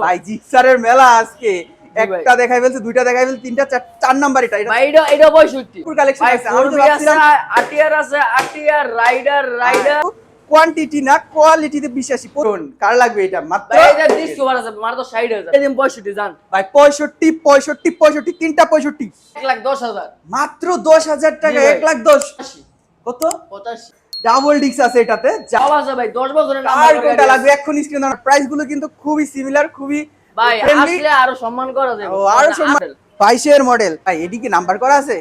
ভাই জিক্সারের মেলা আজকে। একটা দেখাই ফেলছে দুইটা দেখাই ফেলছে তিনটা চার- নাম্বার এটা এটা। এটা এটা পঁয়ষট্টি। ফুল কালেকশন আছে আটিয়ার আছে আটিয়ার রাইডার রাইডার কোয়ান্টিটি না কোয়ালিটিতে বিশ্বাসী করুন কার লাগবে এটা মাত্র এটা ডিসকভার আছে ষাট হাজার। এদিন পঁয়ষট্টি জান। ভাই পঁয়ষট্টি পঁয়ষট্টি পঁয়ষট্টি তিনটা পঁয়ষট্টি। এক লাখ দশ হাজার। মাত্র দশ হাজার টাকা জি ভাই। এক লাখ দশ। আশি কত? পঁচাশি। ডাবল ডিক্স আছে এটাতে যা সব আছে ভাই দশ বছরের আর কোনটা লাগবে? এখন স্ক্রিন প্রাইসগুলো কিন্তু খুবই সিমিলার খুবই ভাই আসলে আরও সম্মান করা যাবে ও আরও সম্মান আসল। বাইশের মডেল ভাই এটি কি নাম্বার করা আছে?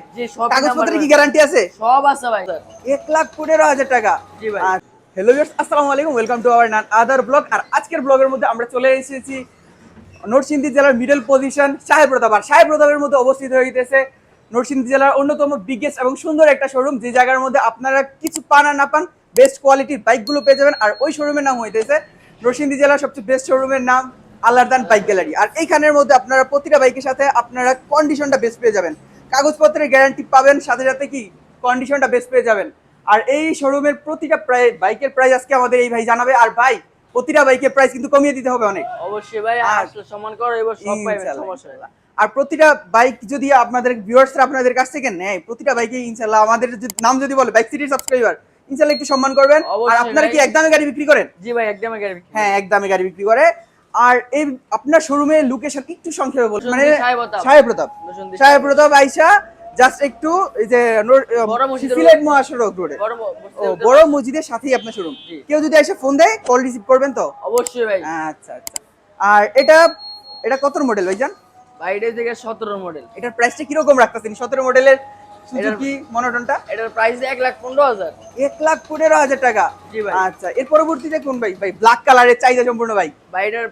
কাগজপত্রে কি গ্যারান্টি আছে। সব আছে ভাই। এক লাখ পনেরো হাজার টাকা। জি ভাই। হ্যালো আসসালামু আলাইকুম। Welcome to our other blog আর আজকের ব্লগের মধ্যে আমরা চলে এসেছি নরসিংদী জেলার মিডল পজিশন সাহেব প্রতাপ আর সাহেব প্রতাপের মধ্যে অবস্থিত হইতেছে নরসিংদী জেলার অন্যতম বিগেস্ট এবং সুন্দর একটা শোরুম যে জায়গার মধ্যে আপনারা কিছু পান আর না পান বেস্ট কোয়ালিটির বাইকগুলো পেয়ে যাবেন। আর ওই শোরুমের নাম হইতেছে নরসিংদী জেলার সবচেয়ে বেস্ট শোরুমের নাম আল্লাহদান বাইক গ্যালারি আর এইখানের মধ্যে আপনারা প্রতিটা বাইকের সাথে আপনারা কন্ডিশনটা বেস্ট পেয়ে যাবেন। কাগজপত্রের গ্যারান্টি পাবেন, সাথে সাথে কি? কন্ডিশনটা বেস্ট পেয়ে যাবেন। আর এই শোরুমের প্রতিটা প্রায় বাইকের প্রাইস আজকে আমাদের এই ভাই জানাবে। আর ভাই প্রতিটা বাইকের প্রাইস কিন্তু কমিয়ে দিতে হবে অনেক। অবশ্যই ভাই আসলে সম্মান করো এবার সব পাইবেন সমস্যা নেই। আর প্রতিটা বাইক যদি আপনাদের ভিউয়ার্সরা আপনাদের কাছ থেকে নেয় প্রতিটা বাইকে ইনশাল্লাহ আমাদের নাম যদি বলে বাইক সিটির সাবস্ক্রাইবার ইনশাল্লাহ একটু সম্মান করবেন। আর আপনারা কি ভাই। একদমে গাড়ি বিক্রি করেন? জি ভাই একদমই গাড়ি বিক্রি। হ্যাঁ একদমে গাড়ি বিক্রি করে। আর এই আপনার শোরুমের লোকেশন একটু সংক্ষেপে বলুন মানে সাহেব প্রতাপ। সাহেব প্রতাপ। সাহেব। প্রতাপ আইসা জাস্ট একটু এই যে সিলেট মহাসড়ক রোডে বড় মসজিদের সাথেই আপনার শোরুম কেউ যদি এসে ফোন দেয় কল রিসিভ করবেন তো? অবশ্যই ভাই। আচ্ছা আচ্ছা। আর এটা এটা কত মডেল ভাইজান? ভাই এটা থেকে সতেরো মডেল এটার প্রাইসটা কীরকম রাখতেছেন? সতেরো মডেলের সুজুকি মনোটনটা এটার প্রাইস এক লাখ পনেরো হাজার। এক লাখ পনেরো হাজার টাকা? জি ভাই। আচ্ছা এর পরবর্তীতে কোন ভাই? ভাই ব্ল্যাক কালারের চাহিদা সম্পূর্ণ ভাই? ভাই এটার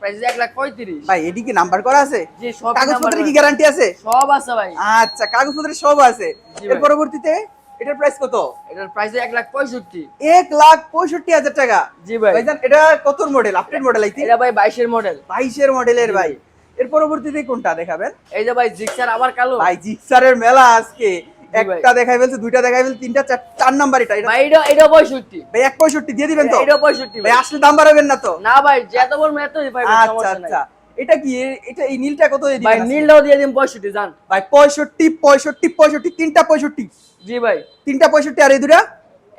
প্রাইস এক লাখ পঁয়ত্রিশ। ভাই এটি কি নাম্বার করা আছে? জি সব কাগজপত্রে কি গ্যারান্টি আছে? সব আছে ভাই। আচ্ছা কাগজপত্রে সব আছে। এর পরবর্তীতে এটার প্রাইস কত? এটার প্রাইস এক লাখ পঁয়ষট্টি। এক লাখ পঁয়ষট্টি হাজার টাকা। জি ভাই। ভাইজান এটা কত মডেল আপডেট মডেল আই এটা ভাই বাইশের মডেল বাইশের মডেলের ভাই। এর পরবর্তীতে কোনটা দেখাবেন? এই যে ভাই জিক্সার আবার কালো। ভাই জিক্সারের মেলা আজকে। ভাই। একটা দেখাই ফেলছে দুইটা দেখাই ফেলছে তিনটা চার চার নাম্বার এটা। ভাই এটা এটা পঁয়ষট্টি। ভাই এক পঁয়ষট্টি দিয়ে দিবেন তো? এটা পঁয়ষট্টি ভাই। ভাই আসলে দাম বাড়াবেন না তো? না ভাই যত বলব এতই পাইবেন আচ্ছা সমস্যা নাই। আচ্ছা। এটা কি এটা এই নীলটা কত দিয়ে দিবেন আজকে? নীলটাও দিয়ে দিন পঁয়ষট্টি জান। ভাই পঁয়ষট্টি পঁয়ষট্টি পঁয়ষট্টি তিনটা পঁয়ষট্টি। জি ভাই। তিনটা পঁয়ষট্টি আর এই দুটা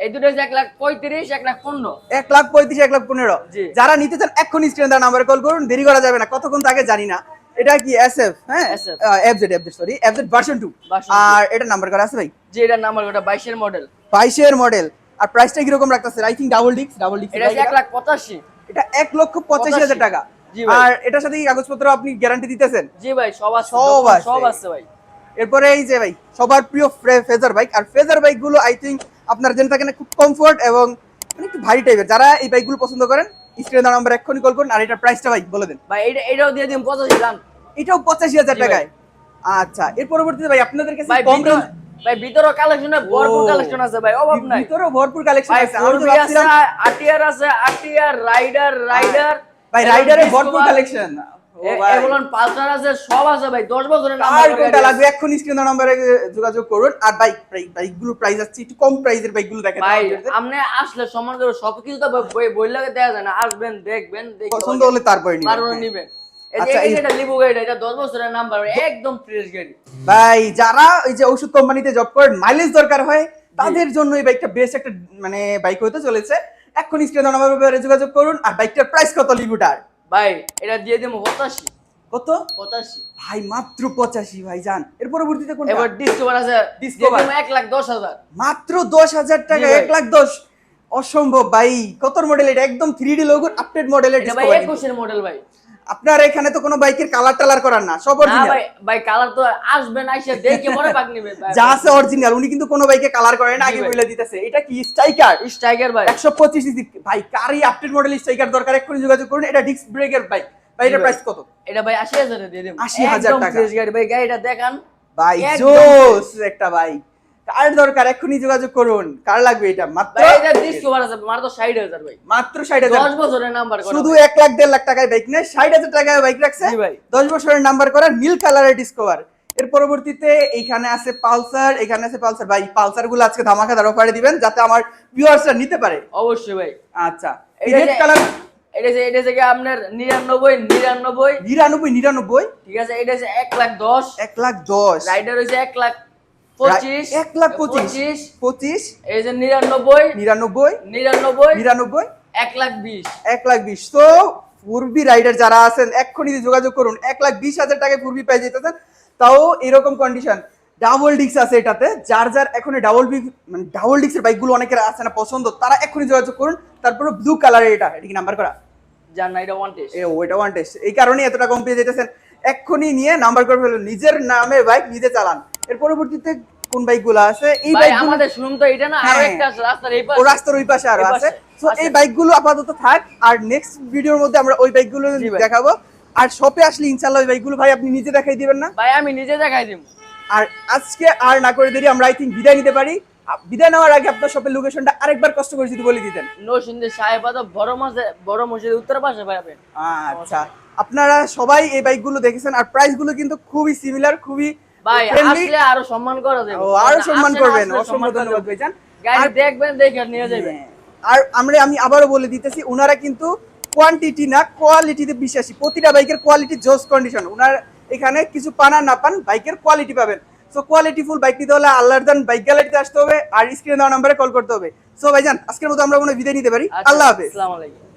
এই দুটো হচ্ছে এক লাখ পঁয়ত্রিশ এক লাখ পনেরো। এক লাখ পঁয়ত্রিশ এক লাখ পনেরো। যারা নিতে চান এক্ষুনি স্ক্রিনে তার নাম্বার কল করুন দেরি করা যাবে না। কতক্ষণ তাকে জানি না। এটা কি এস এফ হ্যাঁ? FZ FZ sorry FZ version two আর এটা নাম্বার করা আছে ভাই? যে এটার নাম্বার ওটা বাইশের মডেল বাইশের মডেল আর প্রাইসটা কীরকম রাখতেছে? আই থিঙ্ক ডাবল ডিক্স ডাবল ডিক্স এটা লাখ পঁচাশি। এটা এক লক্ষ পঁচাশি হাজার টাকা। আর এটার সাথে কি কাগজপত্র আপনি গ্যারান্টি দিতেছেন? জি ভাই সব আছে। সব সব আছে। সব আছে ভাই। এরপরে এই যে ভাই সবার প্রিয় ফেজার বাইক। আর ফেজার বাইকগুলো আই থিঙ্ক আপনার জেনে থাকেন খুব কমফোর্ট এবং মানে একটু ভারী টাইপের যারা এই বাইকগুলো পছন্দ করেন স্ক্রিনে দেওয়া নাম্বার এক্ষুনি কল করুন আর এটার প্রাইসটা ভাই বলে দেন। ভাই এটা এটাও দিয়ে দিন পঁচাশি দাম। এটাও পঁচাশি হাজার টাকায়। আচ্ছা এর পরবর্তীতে ভাই আপনাদের কাছে ভাই কম ভিতর range- ভাই ভিতরে কালেকশন ভরপুর কালেকশন আছে ভাই অভাব নাই। ভিতরেও ভরপুর কালেকশন আছে। আমি তো 4B আছে ভাবছিলাম আটিয়ার আছে আটিয়ার রাইডার রাইডার ভাই রাইডারে ভরপুর কালেকশন এগুলোন পালসার আছে সব আছে ভাই 10 বছরের আর কোনটা লাগবে? এক্ষুনি স্ক্রিনে নাম্বারে যোগাযোগ করুন। আর বাইক বাইকগুলো প্রাইস আছে একটু কম প্রাইসের বাইকগুলো দেখেন। ভাই আপনি আসলে সম্মান করে সবকিছু তো বই বই লাগে দেয়া যায় না। আসবেন দেখবেন পছন্দ হলে তারপরে নিবেন। তারপরে নিবেন। এই যে এই- এটা লিবু গাড়ি এটা 10 বছরের নাম্বার একদম ফ্রেশ গাড়ি। ভাই যারা ওই যে ওষুধ কোম্পানিতে জব করেন মাইলেজ দরকার হয় তাদের জন্য এই বাইকটা বেশ একটা মানে বাইক হতে চলেছে। এক্ষুনি স্ক্রিনে নাম্বার যোগাযোগ করুন। আর বাইকটার প্রাইস কত লিবুটার? ভাই এটা দিয়ে দেবো 85 কত? 85 ভাই মাত্র পঁচাশি ভাই যান এর পরবর্তীতে কোন এবার ডিসকভার আছে ডিসকভার এক লাখ 10 হাজার। মাত্র দশ হাজার টাকা এক লাখ দশ। অসম্ভব ভাই। কত মডেল এটা? একদম থ্রি ডি লোগোর আপডেট মডেল এটা ভাই 21 এর মডেল ভাই। আপনার এখানে তো কোনো বাইকের কালার টালার করার না সব অরিজিনাল ভাই ভাই কালার তো আসবেন আইসা দেখে পরে পাক নিবে যা আছে অরিজিনাল উনি কিন্তু কোনো বাইকে কালার করেন না, আগে। বলে দিতেছে। এটা কি স্ট্রাইকার স্ট্রাইকার ভাই। একশো পঁচিশ সিসি ভাই কারই আপডেট মডেল স্ট্রাইকার দরকার এক্ষুনি যোগাযোগ করুন এটা ডিস্ক ব্রেকের বাইক ভাই ভাই। প্রাইস কত? এটা ভাই 80000 এ দিয়ে দেব। 80,000 টাকা। গাড়ি। ভাই গাড়িটা দেখান। ভাই জোস একটা ভাই কার দরকার? এক্ষুনি যোগাযোগ করুন। কার লাগবে এটা? মাত্র ভাই এটা ডিসকভার আছে মার 60000 ভাই। মাত্র ষাট হাজার। 10 বছরের নাম্বার করা। শুধু লাখ দেড় লাখ টাকায় বাইক নেই ষাট হাজার টাকায় বাইক রাখছে। জি ভাই। দশ বছরের নাম্বার করা নীল কালারের ডিসকভার এর পরবর্তীতে এইখানে আছে পালসার এখানে আছে পালসার। ভাই পালসারগুলো আজকে ধামাকা দাঁড়ো পাড়ে দিবেন যাতে আমার ভিউয়ার্সরা নিতে পারে। অবশ্যই ভাই। আচ্ছা। এটা রেড যে- কালার এটা হচ্ছে এটা হচ্ছে আপনার নিরানব্বই নিরানব্বই? নিরানব্বই নিরানব্বই। ঠিক আছে এটা হচ্ছে এক লাখ দশ। এক লাখ দশ। রাইডার হচ্ছে এক লাখ এক লাখ পঁচিশ। পঁচিশ। এই যে নিরানব্বই। নিরানব্বই। নিরানব্বই। নিরানব্বই। এক লাখ বিশ। এক লাখ বিশ। তো পূর্বী রাইডার যারা আছেন এক্ষুনি যোগাযোগ করুন এক লাখ বিশ হাজার টাকায় পূর্বী পেয়ে যেতেছেন। তাও এরকম কন্ডিশন ডাবল ডিক্স আছে এটাতে। যার যার এখন ডাবল ডিক্স মানে ডাবল ডিক্সের বাইকগুলো অনেকের আছে না পছন্দ তারা এক্ষুনি যোগাযোগ করুন। তারপরে ব্লু কালারের এটা এটা কি নাম্বার করা? যার না এটা ওয়ান টেস্ট এ ওইটা ওয়ান টেস্ট এই কারণে এতটা কম পেয়ে যেতেছেন। এক্ষুনি নিয়ে নাম্বার করে ফেলুন। নিজের নামে বাইক নিজে চালান। এর পরবর্তীতে কোন বাইকগুলো আছে? এই বাইকগুলো আমাদের শোরুম তো এটা না আরও হ্যাঁ। একটা আছে রাস্তার এই পাশে। রাস্তার ওই পাশে আরও আছে। তো আছে। এই বাইকগুলো আপাতত থাক আর নেক্সট ভিডিওর মধ্যে আমরা ওই বাইকগুলো দেখাবো। আর শপে আসলে ইনশাআল্লাহ ওই বাইকগুলো ভাই আপনি নিজে দেখাই দিবেন না। ভাই আমি নিজে দেখাই দিব। আর আজকে আর না করে দেরি আমরা আই থিঙ্ক বিদায় নিতে পারি। বিদায় নেওয়ার আগে আপনার শপের লোকেশনটা আরেকবার কষ্ট করে যদি বলে দিতেন। নরসিংদী সাহেবাদা বড় মাসে বড় মসজিদের উত্তর পাশে ভাই আপনি। আচ্ছা। আপনারা সবাই এই বাইকগুলো দেখেছেন আর প্রাইসগুলো কিন্তু খুবই সিমিলার খুবই ভাই আসলে আরও সম্মান করা যাবে আরও সম্মান করবেন অসংখ্য ধন্যবাদ ভাইজান। গাড়ি দেখবেন দেখে নিয়ে যাবেন। হ্যাঁ। আর আমরা আমি আবারও বলে দিতেছি ওনারা কিন্তু কোয়ান্টিটি না কোয়ালিটিতে বিশ্বাসী। প্রতিটা বাইকের কোয়ালিটি জোস কন্ডিশন ওনার এখানে কিছু পান না পান বাইকের কোয়ালিটি পাবেন। সো কোয়ালিটি ফুল বাইক নিতে হলে আল্লাহর দান বাইক গ্যালারিতে আসতে হবে আর স্ক্রিনে দেওয়া নাম্বারে কল করতে হবে। সো ভাইজান আজকের মতো আমরা মনে বিদায় নিতে পারি। আচ্ছা, আল্লাহ হাফেজ। আসসালামু আলাইকুম।